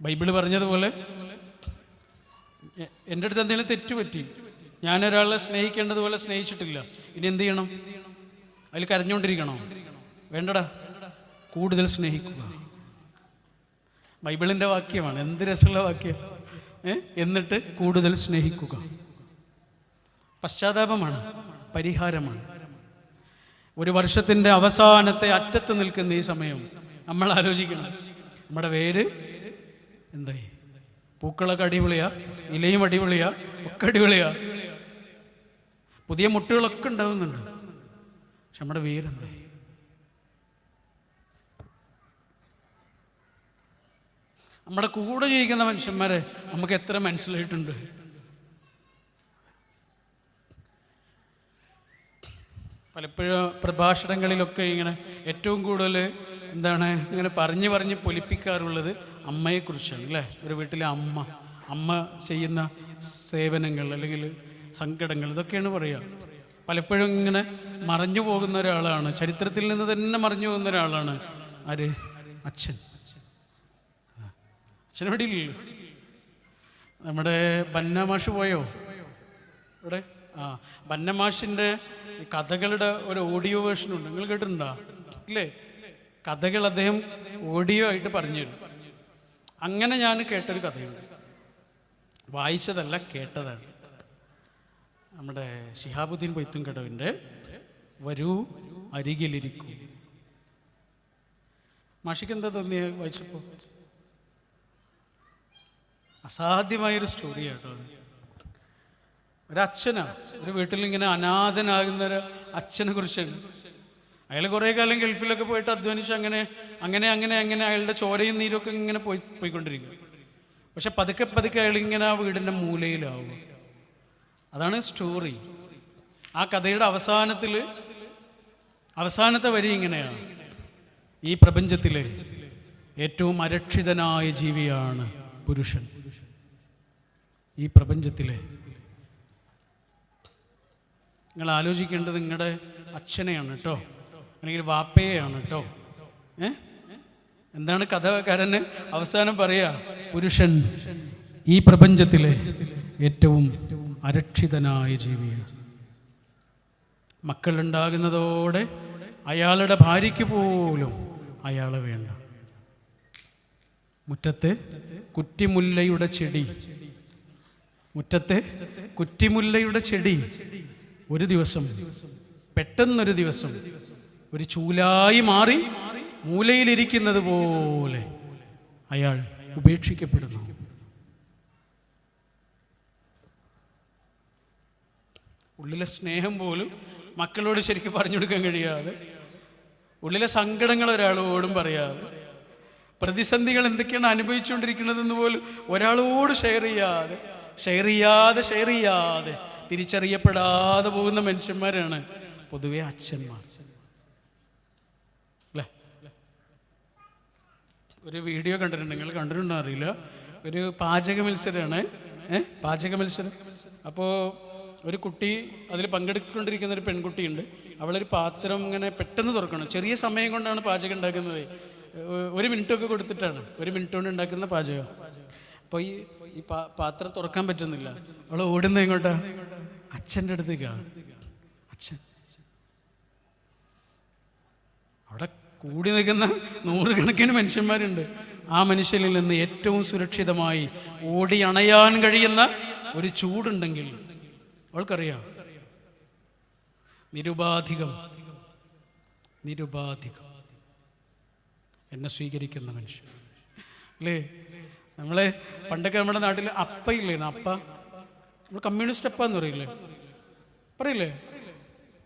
Bible പറഞ്ഞതുപോലെ എന്റെ അടുത്ത് എന്തെങ്കിലും തെറ്റ് പറ്റി ഞാനൊരാളെ സ്നേഹിക്കേണ്ടതുപോലെ സ്നേഹിച്ചിട്ടില്ല ഇനി എന്ത് ചെയ്യണം? അതിൽ കരഞ്ഞുകൊണ്ടിരിക്കണോ? വേണ്ടടാ കൂടുതൽ സ്നേഹിക്കുക. ബൈബിളിന്റെ വാക്യമാണ് എന്ത് രസമുള്ള വാക്യം? എന്നിട്ട് കൂടുതൽ സ്നേഹിക്കുക. പശ്ചാത്താപമാണ് പരിഹാരമാണ്. ഒരു വർഷത്തിന്റെ അവസാനത്തെ അറ്റത്ത് നിൽക്കുന്ന ഈ സമയം നമ്മൾ ആലോചിക്കണം. നമ്മുടെ വേര് എന്തായി? പൂക്കളൊക്കെ അടിപൊളിയാ ഇലയും അടിപൊളിയാ ഒക്കെ അടിപൊളിയാ. പുതിയ മുട്ടുകളൊക്കെ ഉണ്ടാവുന്നുണ്ട്. പക്ഷെ നമ്മുടെ വേരെന്തായി? നമ്മുടെ കൂടെ ജീവിക്കുന്ന മനുഷ്യന്മാരെ നമുക്ക് എത്ര മനസ്സിലായിട്ടുണ്ട്? പലപ്പോഴും പ്രഭാഷണങ്ങളിലൊക്കെ ഇങ്ങനെ ഏറ്റവും കൂടുതൽ എന്താണ് ഇങ്ങനെ പറഞ്ഞ് പറഞ്ഞ് പൊലിപ്പിക്കാറുള്ളത് അമ്മയെക്കുറിച്ചാണ് അല്ലേ? ഒരു വീട്ടിലെ അമ്മ അമ്മ ചെയ്യുന്ന സേവനങ്ങൾ അല്ലെങ്കിൽ സങ്കടങ്ങൾ ഇതൊക്കെയാണ് പറയുക. പലപ്പോഴും ഇങ്ങനെ മറഞ്ഞു പോകുന്ന ഒരാളാണ് ചരിത്രത്തിൽ നിന്ന് തന്നെ മറിഞ്ഞു പോകുന്ന ഒരാളാണ്. ആര്? അച്ഛൻ. അച്ഛനെവിടെ ഇല്ലല്ലോ. നമ്മുടെ ബന്നാമാഷ് പോയോ? ഇവിടെ? ആ ബന്നമാഷിന്റെ കഥകളുടെ ഒരു ഓഡിയോ വേർഷൻ ഉണ്ട്. നിങ്ങൾ കേട്ടിട്ടുണ്ടോ? ഇല്ലേ? കഥകൾ അദ്ദേഹം ഓഡിയോ ആയിട്ട് പറഞ്ഞു തരും. അങ്ങനെ ഞാൻ കേട്ടൊരു കഥയുണ്ട്. വായിച്ചതല്ല കേട്ടതാണ്. നമ്മുടെ ഷിഹാബുദ്ദീൻ പൊയ്ത്തും കടവിന്റെ വരൂ അരികിലിരിക്കൂ. മാഷിക്ക് എന്താ തോന്നിയ വായിച്ചപ്പോൾ? അസാധ്യമായൊരു സ്റ്റോറിയാട്ടോ അത്. ഒരച്ഛനാ. ഒരു വീട്ടിൽ ഇങ്ങനെ അനാഥനാകുന്ന ഒരു അച്ഛനെ കുറിച്ചാണ് അയാൾ കുറേ കാലം ഗൾഫിലൊക്കെ പോയിട്ട് അധ്വാനിച്ച് അങ്ങനെ അങ്ങനെ അങ്ങനെ അങ്ങനെ അയാളുടെ ചോരയും നീരൊക്കെ ഇങ്ങനെ പോയി പോയിക്കൊണ്ടിരിക്കും പക്ഷെ പതുക്കെ പതുക്കെ അയാൾ ഇങ്ങനെ ആ വീടിന്റെ മൂലയിലാവും അതാണ് സ്റ്റോറി. ആ കഥയുടെ അവസാനത്തിൽ അവസാനത്തെ വരി ഇങ്ങനെയാണ്. ഈ പ്രപഞ്ചത്തിലെ ഏറ്റവും അരക്ഷിതനായ ജീവിയാണ് പുരുഷൻ. ഈ പ്രപഞ്ചത്തിലെ നിങ്ങൾ ആലോചിക്കേണ്ടത് നിങ്ങളുടെ അച്ഛനെയാണ് കേട്ടോ. അല്ലെങ്കിൽ വാപ്പയെയാണ് കേട്ടോ. ഏ? എന്താണ് കഥകാരന് അവസാനം പറയാ? പുരുഷൻ ഈ പ്രപഞ്ചത്തിലെ ഏറ്റവും അരക്ഷിതനായ ജീവിയാണ്. മക്കളുണ്ടാകുന്നതോടെ അയാളുടെ ഭാര്യയ്ക്ക് പോലും അയാളെ വേണ്ട. മുറ്റത്തെ കുറ്റിമുല്ലയുടെ ചെടി. മുറ്റത്തെ കുറ്റിമുല്ലയുടെ ചെടി. ഒരു ദിവസം പെട്ടെന്നൊരു ദിവസം ഒരു ചൂലായി മാറി മൂലയിലിരിക്കുന്നത് പോലെ അയാൾ ഉപേക്ഷിക്കപ്പെടുന്നു. ഉള്ളിലെ സ്നേഹം പോലും മക്കളോട് ശരിക്കും പറഞ്ഞു കൊടുക്കാൻ കഴിയാതെ ഉള്ളിലെ സങ്കടങ്ങൾ ഒരാളോടും പറയാതെ പ്രതിസന്ധികൾ എന്തൊക്കെയാണ് അനുഭവിച്ചുകൊണ്ടിരിക്കുന്നതെന്ന് പോലും ഒരാളോട് ഷെയർ ചെയ്യാതെ ഷെയർ ചെയ്യാതെ ഷെയർ ചെയ്യാതെ തിരിച്ചറിയപ്പെടാതെ പോകുന്ന മനുഷ്യന്മാരാണ്. പൊതുവെ അച്ഛന്മാർ. അല്ലേ? ഒരു വീഡിയോ കണ്ടിട്ടുണ്ട്. നിങ്ങൾ കണ്ടിട്ടുണ്ടോ അറിയില്ല. ഒരു പാചക മത്സരമാണ് ഏ? പാചക മത്സരം. അപ്പോൾ ഒരു കുട്ടി അതിൽ പങ്കെടുത്തുകൊണ്ടിരിക്കുന്ന ഒരു പെൺകുട്ടിയുണ്ട്. അവളൊരു പാത്രം ഇങ്ങനെ പെട്ടെന്ന് തുറക്കണം. ചെറിയ സമയം കൊണ്ടാണ് പാചകം ഉണ്ടാക്കുന്നത്. ഒരു മിനിറ്റൊക്കെ കൊടുത്തിട്ടാണ്. ഒരു മിനിറ്റ് കൊണ്ട് ഉണ്ടാക്കുന്ന പാചകം. അപ്പോൾ ഈ ഈ പാത്രം തുറക്കാൻ പറ്റുന്നില്ല. അവൾ ഓടുന്നത് എങ്ങോട്ടാ? അച്ഛന്റെ അടുത്തേക്കാണ് അച്ഛൻ. അവിടെ കൂടി നിൽക്കുന്ന നൂറുകണക്കിന് മനുഷ്യന്മാരുണ്ട്. ആ മനുഷ്യനിൽ നിന്ന് ഏറ്റവും സുരക്ഷിതമായി ഓടി അണയാൻ കഴിയുന്ന ഒരു ചൂടുണ്ടെങ്കിൽ അവൾക്കറിയാം. നിരുപാധികം നിരുപാധികം എന്നെ സ്വീകരിക്കുന്ന മനുഷ്യൻ. അല്ലേ? നമ്മളെ പണ്ടൊക്കെ നമ്മുടെ നാട്ടിൽ അപ്പ ഇല്ലേ അപ്പ നമ്മൾ കമ്മ്യൂണിസ്റ്റ് അപ്പ എന്ന് പറയില്ലേ? പറയില്ലേ?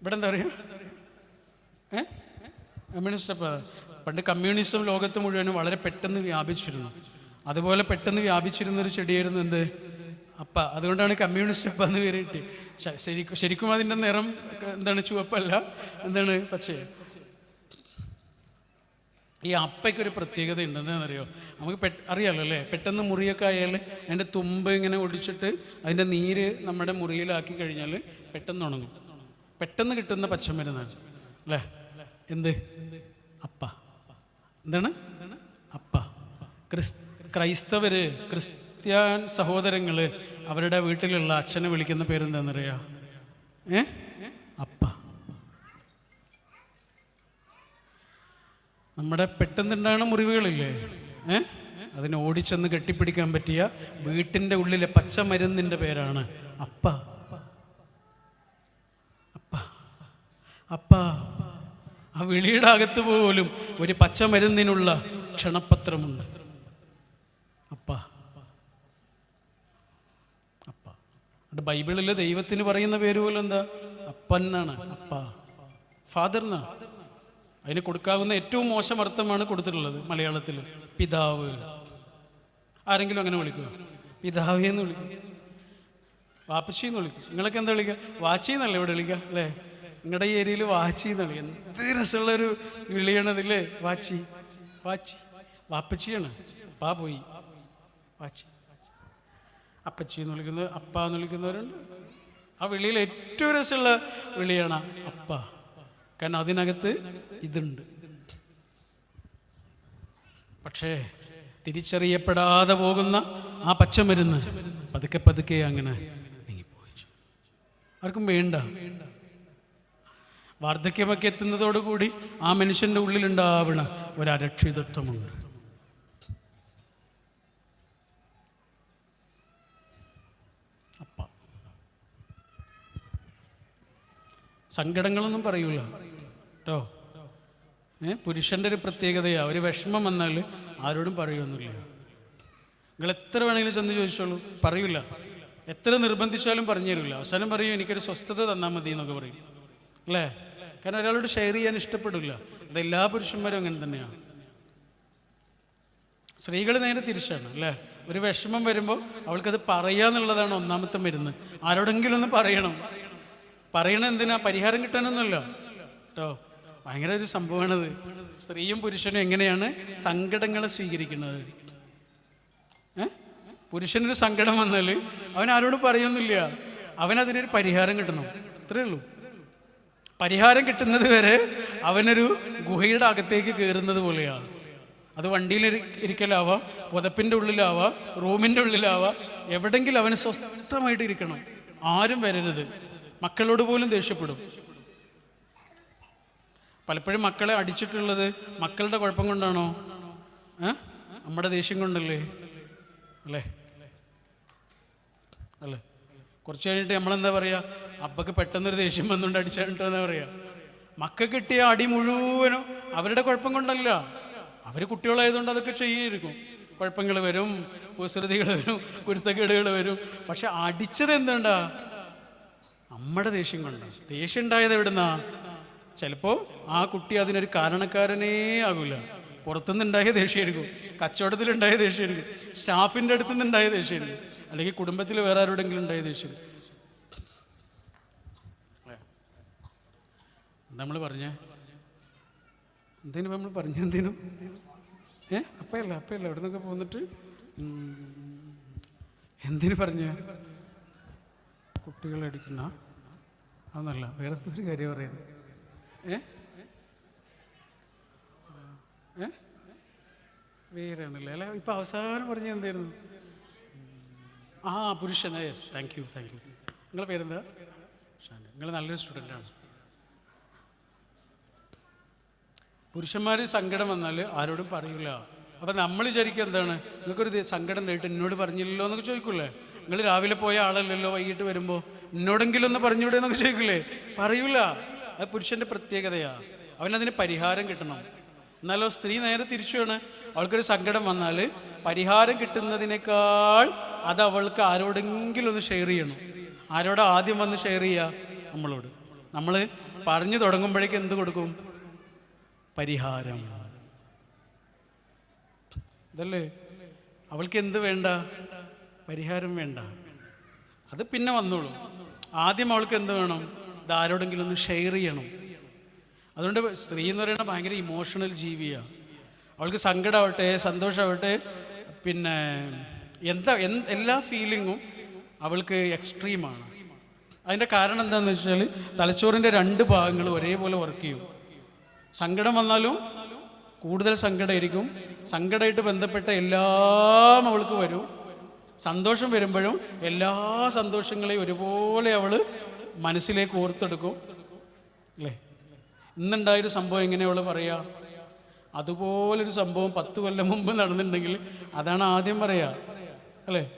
ഇവിടെ എന്താ പറയുക? ഏ? കമ്മ്യൂണിസ്റ്റ് അപ്പ. പണ്ട് കമ്മ്യൂണിസം ലോകത്ത് മുഴുവനും വളരെ പെട്ടെന്ന് വ്യാപിച്ചിരുന്നു. അതുപോലെ പെട്ടെന്ന് വ്യാപിച്ചിരുന്നൊരു ചെടിയായിരുന്നു എന്ത്? അപ്പ. അതുകൊണ്ടാണ് കമ്മ്യൂണിസ്റ്റ് അപ്പ എന്ന് പേര് കിട്ടി ശരിക്കും ശരിക്കും അതിന്റെ നിറം എന്താണ്? ചുവപ്പല്ല? എന്താണ്? പച്ചയാണ് ഈ അപ്പയ്ക്കൊരു പ്രത്യേകത ഉണ്ടെന്നറിയോ നമുക്ക് പെ അറിയാലോ അല്ലേ? പെട്ടെന്ന് മുറിയൊക്കെ ആയാൽ അതിന്റെ തുമ്പ് ഇങ്ങനെ ഒടിച്ചിട്ട് അതിന്റെ നീര് നമ്മുടെ മുറിയിലാക്കി കഴിഞ്ഞാൽ പെട്ടെന്ന് ഉണങ്ങും. പെട്ടെന്ന് കിട്ടുന്ന പച്ചമരുന്നാണ് അല്ലേ? എന്ത്? അപ്പ. എന്താണ്? അപ്പ. ക്രിസ് ക്രൈസ്തവര് ക്രിസ്ത്യാൻ സഹോദരങ്ങൾ അവരുടെ വീട്ടിലുള്ള അച്ഛനെ വിളിക്കുന്ന പേരെന്താണെന്നറിയാം ഏ അപ്പ നമ്മുടെ പെട്ടെന്നുണ്ടാകുന്ന മുറിവുകളില്ലേ? ഏ? അതിനെ ഓടിച്ചെന്ന് കെട്ടിപ്പിടിക്കാൻ പറ്റിയ വീട്ടിന്റെ ഉള്ളിലെ പച്ചമരുന്നിന്റെ പേരാണ്. അപ്പ. അപ്പ. അപ്പ. ആ വിളിയുടെ അകത്ത് പോലും ഒരു പച്ചമരുന്നിനുള്ള ക്ഷണപത്രമുണ്ട്. അപ്പ. അപ്പ. അവിടെ ബൈബിളിൽ ദൈവത്തിന് പറയുന്ന പേര് പോലും എന്താ അപ്പന്നാണ് അപ്പ. ഫാദർ അതിന് കൊടുക്കാവുന്ന ഏറ്റവും മോശം അർത്ഥമാണ് കൊടുത്തിട്ടുള്ളത് മലയാളത്തിൽ. പിതാവ്. ആരെങ്കിലും അങ്ങനെ വിളിക്കുക പിതാവേ എന്ന് വിളിക്കും. വാപ്പച്ചി എന്ന് വിളിക്കും. നിങ്ങളൊക്കെ എന്താ വിളിക്കുക? വാച്ചി എന്നല്ലേ ഇവിടെ വിളിക്കുക അല്ലേ? നിങ്ങളുടെ ഈ ഏരിയയിൽ വാച്ചി എന്ന് വിളിക്കുക എന്ത് രസമുള്ളൊരു വിളിയണതില്ലേ? വാച്ചി. വാച്ചി. വാപ്പച്ചിയാണ്. അപ്പാ പോയി. വാച്ചി. അപ്പച്ചി എന്ന് വിളിക്കുന്നത് അപ്പ എന്ന് വിളിക്കുന്നവരുണ്ട്. ആ വിളിയിൽ ഏറ്റവും രസമുള്ള വിളിയാണ് അപ്പ. കാരണം അതിനകത്ത് ഇതുണ്ട്. പക്ഷേ തിരിച്ചറിയപ്പെടാതെ പോകുന്ന ആ പച്ചമരുന്ന് പതുക്കെ പതുക്കെ അങ്ങനെ ആർക്കും വേണ്ട. വാർദ്ധക്യമൊക്കെ എത്തുന്നതോടുകൂടി ആ മനുഷ്യന്റെ ഉള്ളിലുണ്ടാവണ ഒരു അരക്ഷിതത്വമുണ്ട് അപ്പ. സങ്കടങ്ങളൊന്നും പറയൂല. കേട്ടോ. ഏ? പുരുഷന്റെ ഒരു പ്രത്യേകതയാണ് ഒരു വിഷമം വന്നാൽ ആരോടും പറയുമൊന്നുമില്ല നിങ്ങൾ എത്ര വേണമെങ്കിലും ചെന്ന് ചോദിച്ചോളൂ. പറയില്ല എത്ര നിർബന്ധിച്ചാലും പറഞ്ഞു തരില്ല അവസാനം പറയും എനിക്കൊരു സ്വസ്ഥത തന്നാൽ മതി എന്നൊക്കെ പറയും. അല്ലേ? കാരണം ഒരാളോട് ഷെയർ ചെയ്യാൻ ഇഷ്ടപ്പെടില്ല അത് എല്ലാ പുരുഷന്മാരും അങ്ങനെ തന്നെയാണ് സ്ത്രീകൾ നേരെ തിരിച്ചാണ് അല്ലേ? ഒരു വിഷമം വരുമ്പോൾ അവൾക്കത് പറയാന്നുള്ളതാണ് ഒന്നാമത്തെ മരുന്ന്. ആരോടെങ്കിലും ഒന്ന് പറയണം. പറയണം എന്തിനാ? പരിഹാരം കിട്ടാനൊന്നുമല്ല. കേട്ടോ? ഭയങ്കര ഒരു സംഭവമാണത്. സ്ത്രീയും പുരുഷനും എങ്ങനെയാണ് സങ്കടങ്ങളെ സ്വീകരിക്കുന്നത്? പുരുഷനൊരു സങ്കടം വന്നാൽ അവൻ ആരോട് പറയുന്നില്ല. അവനതിനൊരു പരിഹാരം കിട്ടണം. അത്രേ ഉള്ളൂ. പരിഹാരം കിട്ടുന്നത് വരെ അവനൊരു ഗുഹയുടെ അകത്തേക്ക് കയറുന്നത് പോലെയാണ്. അത് വണ്ടിയിൽ ഇരി- ഇരിക്കലാവാം പുതപ്പിന്റെ ഉള്ളിലാവാം റൂമിന്റെ ഉള്ളിലാവാം എവിടെങ്കിലും അവന് സ്വസ്ഥമായിട്ട് ഇരിക്കണം ആരും വരരുത്. മക്കളോട് പോലും ദേഷ്യപ്പെടും. പലപ്പോഴും മക്കളെ അടിച്ചിട്ടുള്ളത് മക്കളുടെ കുഴപ്പം കൊണ്ടാണോ? നമ്മുടെ ദേഷ്യം കൊണ്ടല്ലേ? അല്ലേ? അല്ലേ? കുറച്ച് കഴിഞ്ഞിട്ട് നമ്മളെന്താ പറയുക അപ്പക്ക് പെട്ടെന്നൊരു ദേഷ്യം വന്നുകൊണ്ട് അടിച്ചാണ്ടെന്നാ പറയുക മക്ക കിട്ടിയ അടി മുഴുവനും അവരുടെ കുഴപ്പം കൊണ്ടല്ല. അവർ കുട്ടികളായതുകൊണ്ട് അതൊക്കെ ചെയ്യായിരിക്കും. കുഴപ്പങ്ങൾ വരും കുസൃതികൾ വരും കുരുത്തക്കേടുകൾ വരും. പക്ഷെ അടിച്ചത് എന്തുണ്ടാ നമ്മുടെ ദേഷ്യം കൊണ്ടാണ് ദേഷ്യം ഉണ്ടായത് എവിടുന്നാ? ചിലപ്പോൾ ആ കുട്ടി അതിനൊരു കാരണക്കാരനേ ആകൂല. പുറത്തുനിന്നുണ്ടായ ദേഷ്യമായിരിക്കും. കച്ചവടത്തിലുണ്ടായ ദേഷ്യമായിരിക്കും. സ്റ്റാഫിന്റെ അടുത്ത് നിന്നുണ്ടായ ദേഷ്യമായിരിക്കും. അല്ലെങ്കിൽ കുടുംബത്തിൽ വേറെ ആരോടെങ്കിലും ഉണ്ടായ ദേഷ്യം നമ്മൾ പറഞ്ഞേ? എന്തേനും നമ്മൾ പറഞ്ഞ എന്തേനും? ഏ? അപ്പയല്ല അപ്പയല്ല. എവിടെ നിന്നൊക്കെ പോന്നിട്ട് എന്തിനു പറഞ്ഞ? കുട്ടികളെ അടിക്കുന്ന അതൊന്നല്ല വേറെ ഒരു കാര്യം പറയുന്നത് വേറെ അല്ല ഇപ്പം അവസാനം പറഞ്ഞ എന്തായിരുന്നു? ആ പുരുഷൻ. Yes thank you thank you നിങ്ങളുടെ പേരെന്താ? നിങ്ങൾ നല്ലൊരു സ്റ്റുഡന്റാണ് പുരുഷന്മാർ സങ്കടം വന്നാൽ ആരോടും പറയില്ല അപ്പം നമ്മൾ വിചാരിക്കുക എന്താണ്? നിങ്ങൾക്കൊരു സങ്കടം ഉണ്ടായിട്ട് എന്നോട് പറഞ്ഞില്ലല്ലോ എന്നൊക്കെ ചോദിക്കൂലേ നിങ്ങൾ രാവിലെ പോയ ആളല്ലല്ലോ വൈകിട്ട് വരുമ്പോൾ എന്നോടെങ്കിലും ഒന്ന് പറഞ്ഞുവിടെ എന്നൊക്കെ ചോദിക്കില്ലേ? പറയൂല. അത് പുരുഷന്റെ പ്രത്യേകതയാണ് അവനതിന് പരിഹാരം കിട്ടണം. എന്നാലോ സ്ത്രീ നേരെ തിരിച്ചുമാണ് അവൾക്കൊരു സങ്കടം വന്നാൽ പരിഹാരം കിട്ടുന്നതിനേക്കാൾ അത് അവൾക്ക് ആരോടെങ്കിലും ഒന്ന് ഷെയർ ചെയ്യണം. ആരോടാ ആദ്യം വന്ന് ഷെയർ ചെയ്യുക നമ്മളോട്. നമ്മൾ പറഞ്ഞു തുടങ്ങുമ്പോഴേക്ക് എന്ത് കൊടുക്കും? പരിഹാരം. ഇതല്ലേ? അവൾക്ക് എന്ത് വേണ്ട? പരിഹാരം വേണ്ട. അത് പിന്നെ വന്നോളൂ. ആദ്യം അവൾക്ക് എന്ത് വേണം? ഇത് ആരോടെങ്കിലും ഒന്ന് ഷെയർ ചെയ്യണം. അതുകൊണ്ട് സ്ത്രീ എന്ന് പറയുന്നത് ഭയങ്കര ഇമോഷണൽ ജീവിയാണ് അവൾക്ക് സങ്കടമാവട്ടെ സന്തോഷമാവട്ടെ പിന്നെ എന്താ എന്ത് എല്ലാ ഫീലിങ്ങും അവൾക്ക് എക്സ്ട്രീമാണ് അതിന്റെ കാരണം എന്താണെന്ന് വെച്ചാൽ തലച്ചോറിന്റെ രണ്ട് ഭാഗങ്ങൾ ഒരേപോലെ വർക്ക് ചെയ്യും. സങ്കടം വന്നാലും കൂടുതൽ സങ്കടമായിരിക്കും. സങ്കടമായിട്ട് ബന്ധപ്പെട്ട എല്ലാം അവൾക്ക് വരും. സന്തോഷം വരുമ്പോഴും എല്ലാ സന്തോഷങ്ങളെയും ഒരുപോലെ അവൾ മനസ്സിലേക്ക് ഓർത്തെടുക്കും. അല്ലേ? ഇന്നുണ്ടായൊരു സംഭവം എങ്ങനെ അവൾ പറയാ? അതുപോലൊരു സംഭവം പത്ത് കൊല്ലം മുമ്പ് നടന്നിട്ടുണ്ടെങ്കിൽ അതാണ് ആദ്യം പറയാ. അല്ലേ?